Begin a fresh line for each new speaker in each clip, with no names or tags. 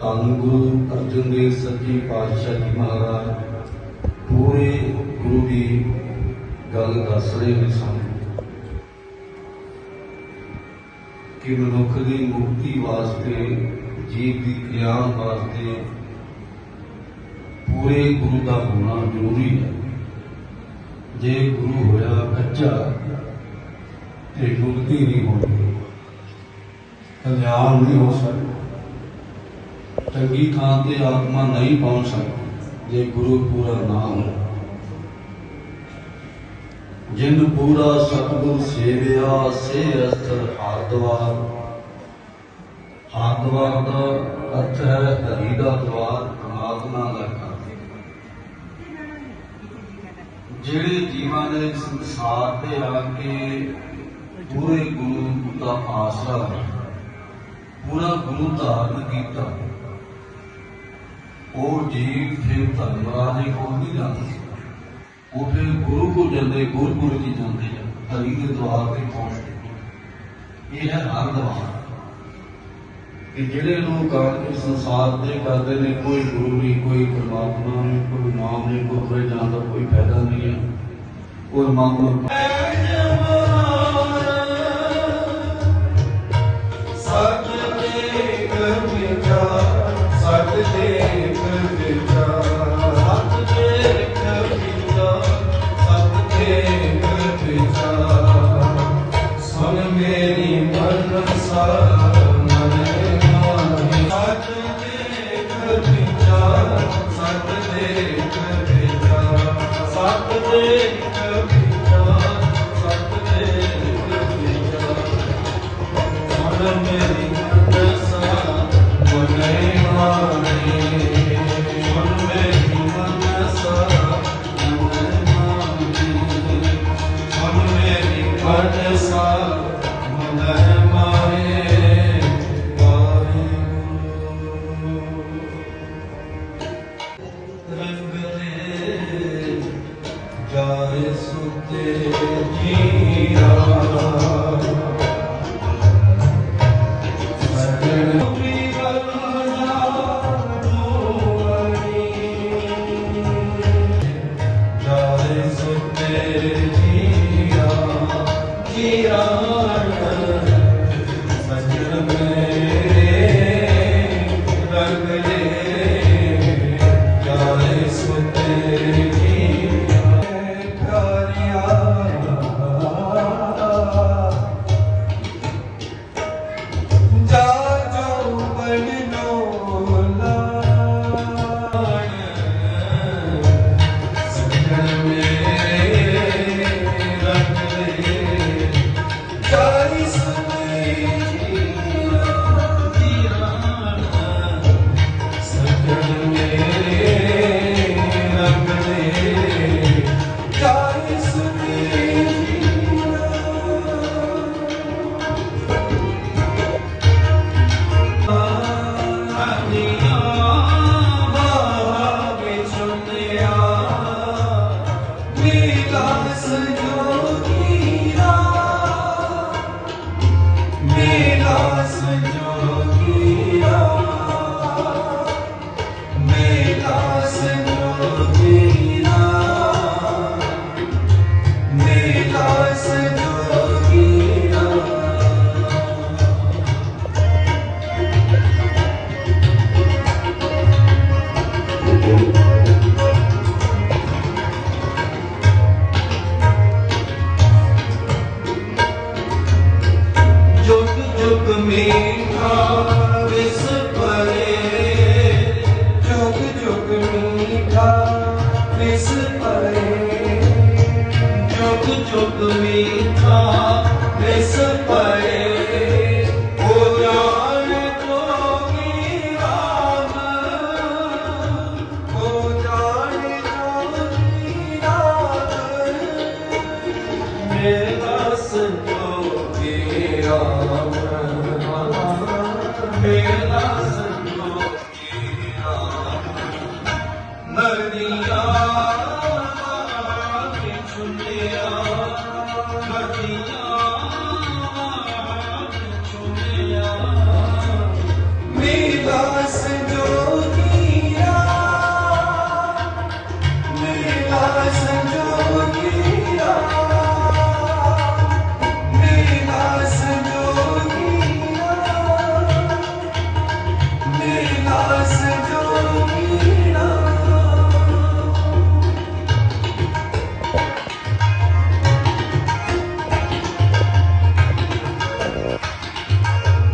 ਧੰਨ ਗੁਰੂ ਅਰਜਨ ਦੇਵ ਸੱਚੇ ਪਾਤਸ਼ਾਹ ਜੀ ਮਹਾਰਾਜ, ਪੂਰੇ ਗੁਰੂ ਦੀ ਗੱਲ ਦੱਸ ਰਹੇ ਨੇ ਸਾਨੂੰ ਕਿ ਮਨੁੱਖ ਦੀ ਮੁਕਤੀ ਵਾਸਤੇ, ਜੀਵ ਦੀ ਕਲਿਆਣ ਵਾਸਤੇ ਪੂਰੇ ਗੁਰੂ ਦਾ ਹੋਣਾ ਜ਼ਰੂਰੀ ਹੈ। ਜੇ ਗੁਰੂ ਹੋਇਆ ਕੱਚਾ ਤੇ ਮੁਕਤੀ ਨਹੀਂ ਹੋਣੀ, ਕਲਿਆਣ ਨਹੀਂ ਹੋ ਸਕਦਾ। ਚੰਗੀ ਥਾਂ ਤੇ ਆਤਮਾ ਨਹੀਂ ਪਹੁੰਚ ਸਕਦੀ, ਜੇ ਗੁਰੂ ਪੂਰਾ ਨਾ ਹੋਵੇ। ਜਿਨ ਪੂਰਾ ਸਤਿਗੁਰ ਸੇਵਿਆ ਸੇ ਅਸਰ ਹਾਰਦਵਾਰ ਹਾਰਦਵਾਰ ਦਾ ਅਰਥ ਹੈ ਹਰੀ ਦਾ ਦਵਾਰ ਪਰਮਾਤਮਾ ਦਾ ਘਰ। ਜਿਹੜੇ ਜੀਵਾਂ ਨੇ ਸੰਸਾਰ ਤੇ ਆ ਕੇ ਪੂਰੇ ਗੁਰੂ ਦਾ ਆਸਰਾ, ਪੂਰਾ ਗੁਰੂ ਧਾਰਨ ਕੀਤਾ ਉਹ ਜੀਵ ਫਿਰ ਧਰਮਰਾਜ ਦੇ ਕੋਲ ਨਹੀਂ ਜਾਂਦੇ ਉਹ ਫਿਰ ਗੁਰੂ ਕੋ ਜਾਂਦੇ ਗੁਰਪੁਰ ਜੀ ਜਾਂਦੇ ਆ। ਹਰੀ ਦੇ ਦਵਾਰ ਤੇ ਪਹੁੰਚਦੇ ਇਹ ਹੈ ਹਰ ਦਵਾਰ ਕਿ ਜਿਹੜੇ ਲੋਕ ਆ ਸੰਸਾਰ ਦੇ ਕਰਦੇ ਨੇ, ਕੋਈ ਗੁਰੂ ਨਹੀਂ, ਕੋਈ ਪਰਮਾਤਮਾ ਨਹੀਂ, ਕੋਈ ਨਾਮ ਨਹੀਂ, ਕੋਈ ਤੁਰੇ ਜਾਣ ਦਾ ਕੋਈ ਫਾਇਦਾ ਨਹੀਂ ਹੈ। ਕੋਈ ਮੰਗ
ਸਤ ਦੇਖ ਵਿਚਾਰ ਸਤ ਦੇਖ ਵਿਚਾਰ ਜਾ ਮੀਠਾ ਵਿਸ ਪਰੇ। ਜੁਗ ਜੁਗ ਮੀਠਾ ਵਿਸ ਪਰੇ। ਹੋ
ਜਾ Hari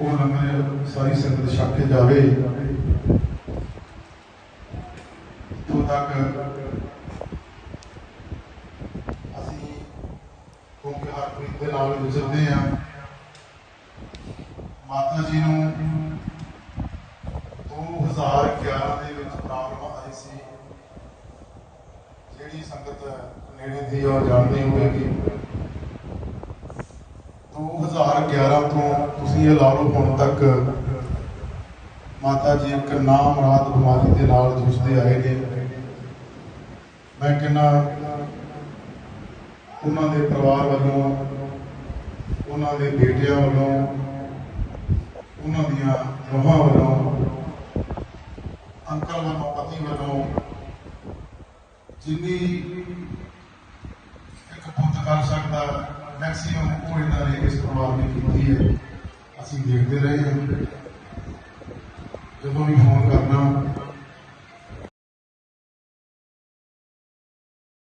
ਉਹ ਲੰਗਰ ਸਾਰੀ ਸੰਗਤ ਛਕ ਕੇ ਜਾਵੇ। ਤੋਂ ਤੱਕ ਅਸੀਂ ਕਿਉਂਕਿ ਹਰਪ੍ਰੀਤ ਦੇ ਨਾਲ ਗੁਜ਼ਰਦੇ ਹਾਂ। ਮਾਤਾ ਜੀ ਨੂੰ 2011 ਦੇ ਵਿੱਚ ਪ੍ਰੋਬਲਮ ਆਈ ਸੀ। ਜਿਹੜੀ ਸੰਗਤ ਨੇੜੇ ਦੀ ਔਰ ਜਾਣਦੀ ਹੋਵੇਗੀ 2011 ਤੋਂ ਤੁਸੀਂ ਇਹ ਲਾ ਲਓ ਹੁਣ ਤੱਕ ਮਾਤਾ ਜੀ ਇੱਕ ਨਾਮ ਰਾਤ ਬਿਮਾਰੀ ਦੇ ਨਾਲ ਜੂਝਦੇ ਆਏ ਨੇ। ਮੈਂ ਕਹਿੰਦਾ, ਉਹਨਾਂ ਦੇ ਪਰਿਵਾਰ ਵੱਲੋਂ, ਉਹਨਾਂ ਦੇ ਬੇਟਿਆਂ ਵੱਲੋਂ, ਉਹਨਾਂ ਦੀਆਂ ਨੂੰਹਾਂ ਵੱਲੋਂ, ਅੰਕਲ ਵੱਲੋਂ, ਪਤੀ ਵੱਲੋਂ ਜਿੰਨੀ ਇੱਕ ਪੁੱਤ ਕਰ ਸਕਦਾ ਮੈਕਸਿਮਮ ਉਹ ਇਹਨਾਂ ਇਸ ਪਰਿਵਾਰ ਨੇ ਕੀਤੀ ਹੈ। ਅਸੀਂ ਦੇਖਦੇ ਰਹੇ ਹਾਂ। ਜਦੋਂ ਵੀ ਫੋਨ ਕਰਨਾ